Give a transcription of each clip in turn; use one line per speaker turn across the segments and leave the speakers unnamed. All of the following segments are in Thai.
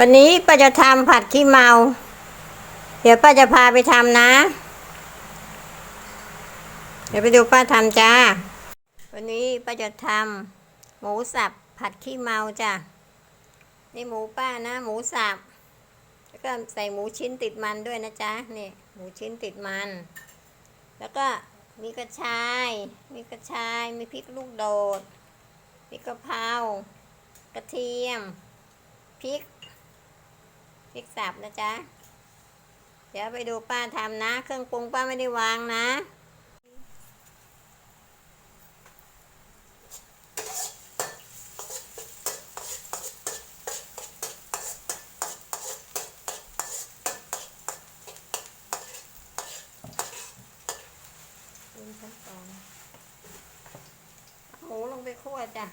วันนี้ป้าจะทำผัดขี้เมา เดี๋ยวป้าจะพาไปทำนะ เดี๋ยวไปดูป้าทำจ้า วันนี้ป้าจะทำหมูสับผัดขี้เมาจ้ะ นี่หมูป้านะ หมูสับ แล้วก็ใส่หมูชิ้นติดมันด้วยนะจ๊ะ นี่หมูชิ้นติดมัน แล้วก็มีกระชาย มีกระชาย มีพริกลูกโดดมีกะเพรากระเทียม พริก พริกสับนะจ๊ะ เดี๋ยวไปดูป้าทำนะ เครื่องปรุงป้าไม่ได้วางนะหมูลงไปคั่วจ้ะ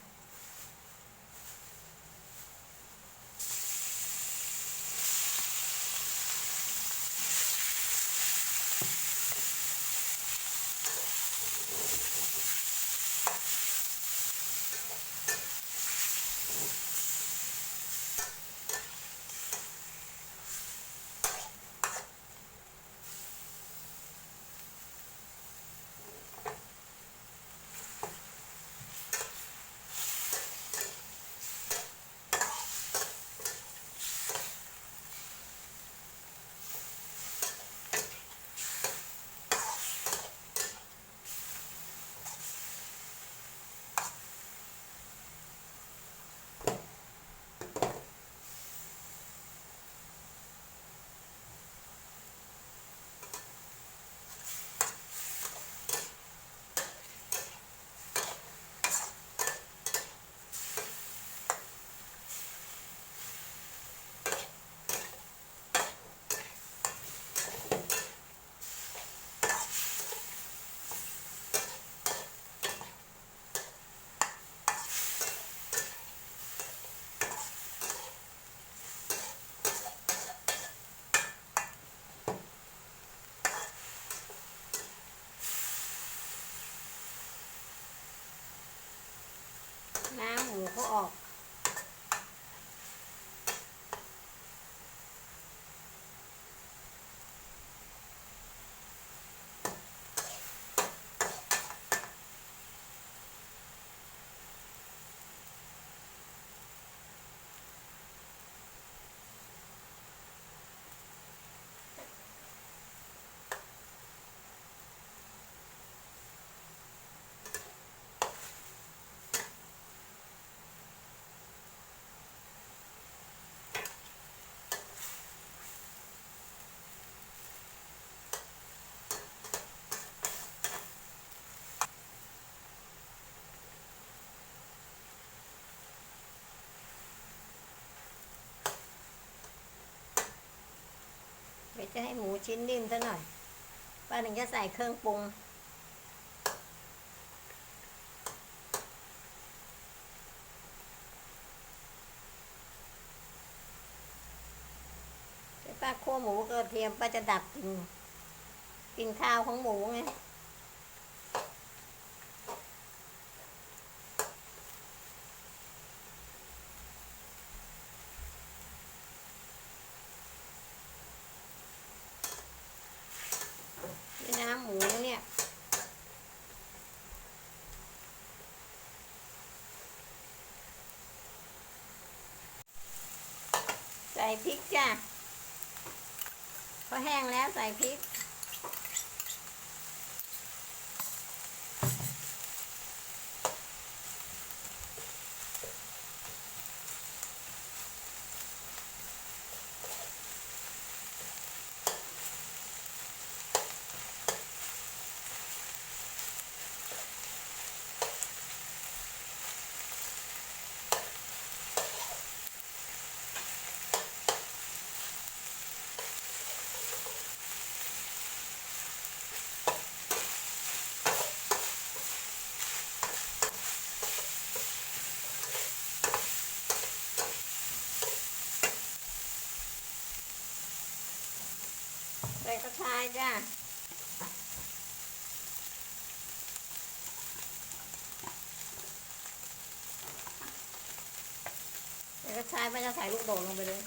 จะให้หมูชิ้นนิ่มซะหน่อยป้าถึงจะใส่เครื่องปรุง ป้าคั่วหมูกระเทียมป้าจะดับกลิ่นกลิ่นข้าวของหมูไง น้ำหมูเนี่ย ใส่พริกจ้ะพอแห้งแล้วใส่พริก ชายจ้ะใส่กระชายไม่จะใส่ลูกโดดลงไปเลย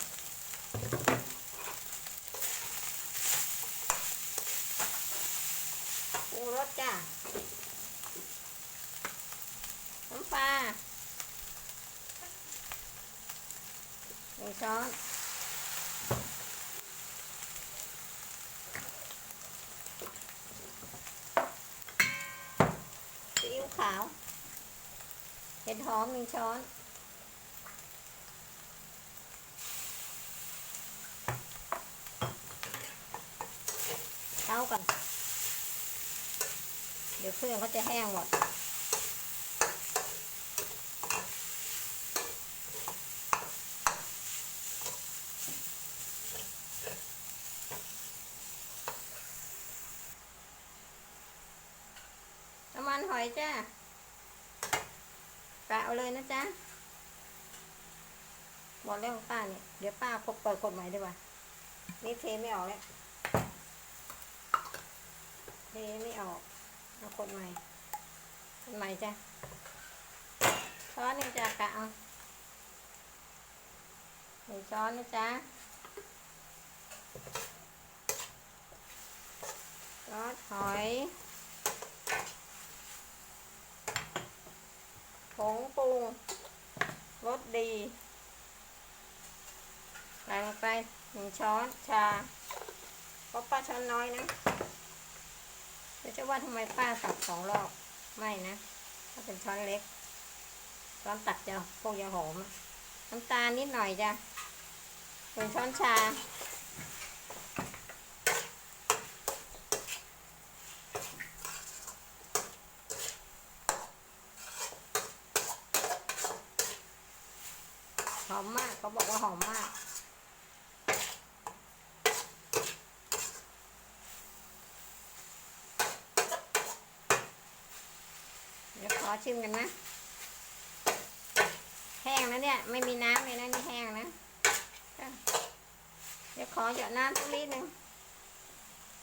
หนึ่งช้อน ซีอิ๊วขาว เห็ดหอมหนึ่งช้อนเท้ากันเดี๋ยวเครื่องเขาจะแห้งหมดน้ำมันหอยจ้า เอาเลยนะจ๊ะหมดแล้วของป้าเนี่ย เดี๋ยวป้าคบเปิดกดใหม่ดีกว่า นี่เทไม่ออกแล้วเทไม่ออกเอากดใหม่กดใหม่จ้ะช้อนหนึงจ้ะกะเอาหนึ่งช้อนนะจ๊ะซอสหอย ผงปรุงรสดีใส่ลงไปหนึ่ง ช้อนชาเพราะป้าช้อนน้อยนะเดี๋ยวจะว่าทำไมป้าตักสองรอบไม่นะถ้าเป็นช้อนเล็กช้อนตักจะพวกยาหอมน้ำตาลนิดหน่อยจ้ะหนึ่งช้อนชาหอมมากเขาบอกว่าหอมมาก เดี๋ยวข อชิมกันนะ แห้งนะเนี่ย ไม่มีน้ำเลยนะนี่แห้งนะ เดี๋ยวขอหยดน้ำสักนิดนึง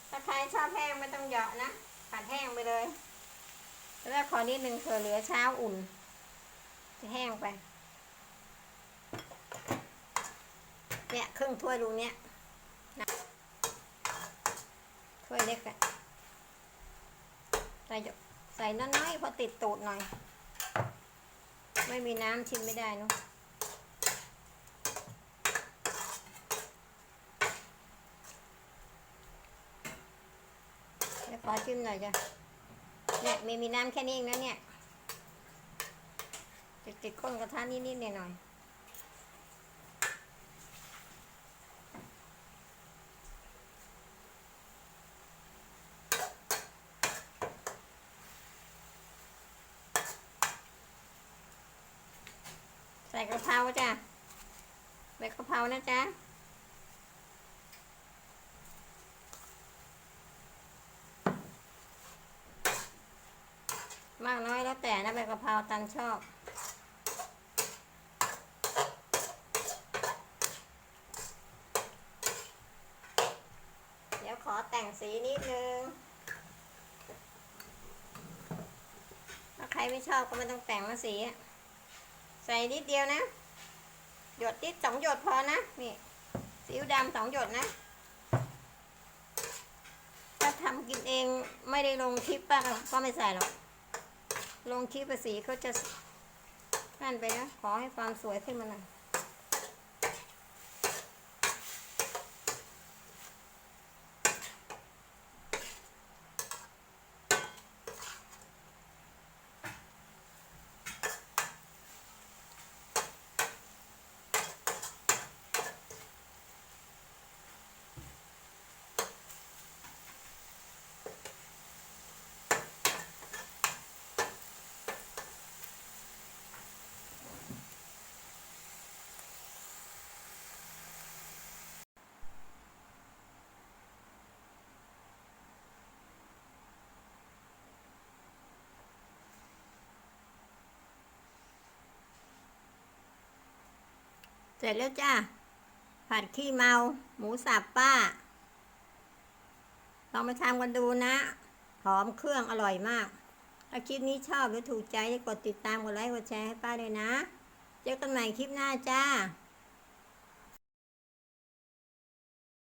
ถ้าใครชอบแห้งไม่ต้องหยอดนะผัดแห้งไปเลยแล้วขอนิดหนึ่งเผื่อเหลือเช้าอุ่น จะแห้งไป เนี่ยครึ่งถ้วยรูเนี้ยถ้วยเล็กอะใส่หยด ใส่น้อยๆพอติดตูดหน่อย ไม่มีน้ำชิมไม่ได้เนอะแล้วขอชิมหน่อยจ้ะเนี่ยไม่มีน้ำแค่นี้เองนะเนี่ยติดติดๆก้นกระทะนิดๆหน่อยๆ กะเพราจ้ะใบกะเพรานะจ๊ะมากน้อยแล้วแต่นะใบกะเพราตันชอบเดี๋ยวขอแต่งสีนิดนึง ถ้าใครไม่ชอบก็ไม่ต้องแต่งมาสีอะ ใส่นิดเดียวนะ หยดนิดสองหยดพอนะ นี่ซีอิ๊วดำสองหยดนะ ถ้าทำกินเองไม่ได้ลงคลิปป้าก็ไม่ใส่หรอก ลงคลิปภาษีเขาจะนั่นไปนะ ขอให้ความสวยขึ้นมาหน่อย ร็จแล้วจ้า ผัดขี้เมา หมูสับป้า ลองมาทำกันดูนะ หอมเครื่องอร่อยมาก ถ้าคลิปนี้ชอบหรือถูกใจกดติดตามกดไลค์กดแชร์ให้ป้าด้วยนะ เจอกันใหม่คลิปหน้าจ้า